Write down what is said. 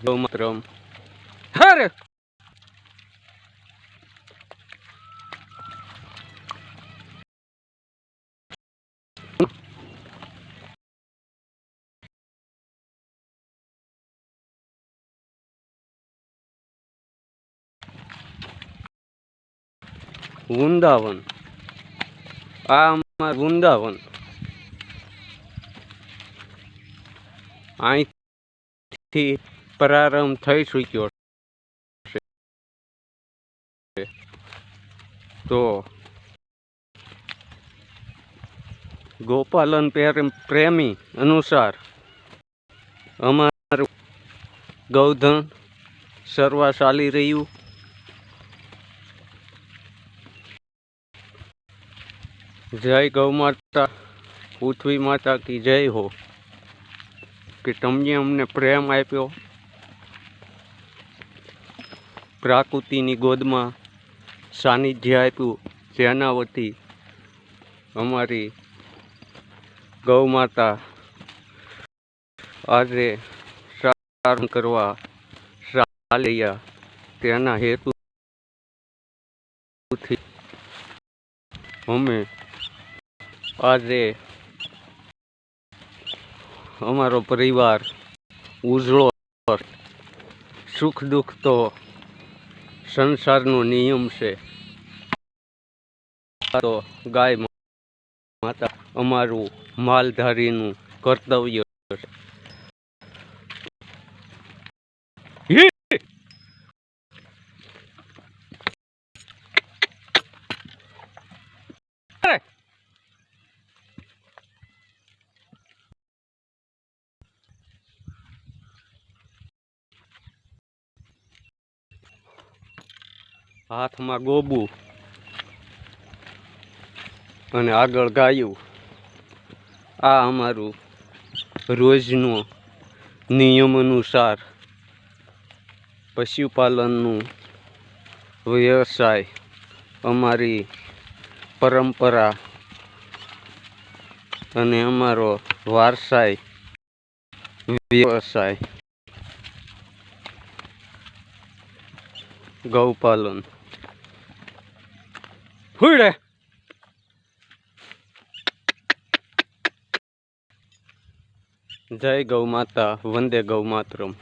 ગૌ માતરમ હરે વૃંદાવન આ અમાર વૃંદાવન અહીંથી પ્રારંભ થઈ ચૂક્યો તો ગોપાલન પ્રેમી અનુસાર અમારું ગૌધન સર્વા ચાલી રહ્યું. જય ગૌ માતા, પૃથ્વી માતા કી જય હો. કે તમને અમને પ્રેમ આપ્યો. પ્રાકૃતિની ગોદમાં સાનિધ્ય આપ્યું જેના વતી અમારી ગૌ માતા આજે સારણ કરવા ચાલ્યા તેના હેતુથી અમે આજે અમારો પરિવાર ઉજળો સુખ દુઃખ તો સંસારનો નિયમ છે. તો ગાય માતા અમારું માલધારીનું કર્તવ્ય છે હી! અરે! હાથમાં ગોબું અને આગળ ગાયું. આ અમારું રોજનો નિયમ અનુસાર પશુપાલનનું વ્યવસાય, અમારી પરંપરા અને અમારો વારસાઈ વ્યવસાય. ગૌપાલન. હુડે જય ગૌ માતા વંદે ગૌ માતરમ.